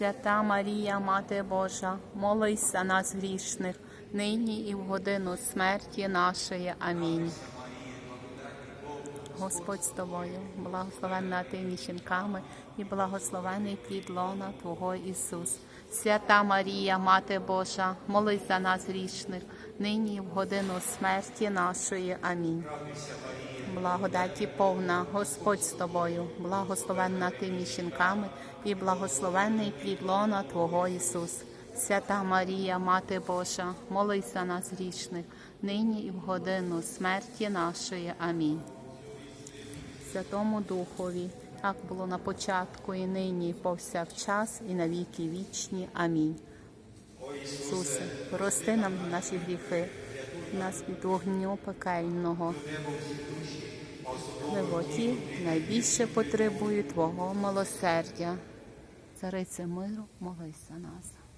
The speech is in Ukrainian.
Свята Марія, Мати Божа, молись за нас грішних, нині і в годину смерті нашої. Амінь. Господь з тобою, благословенна ти між жінками і благословений плід лона Твого Ісус. Свята Марія, Мати Божа, молись за нас грішних, нині і в годину смерті нашої. Амінь. Благодаті повна, Господь з тобою, благословенна ти між і благословенний плід лона Твого Ісус. Свята Марія, Мати Божа, молись за нас грішних, нині і в годину смерті нашої. Амінь. Святому Духові, як було на початку, і нині, і повсякчас, і на віки вічні. Амінь. Ісусе, прости нам наші гріхи, нас від вогню пекельного. Левоті найбільше потребують Твого милосердя. Царице миру, молись за нас.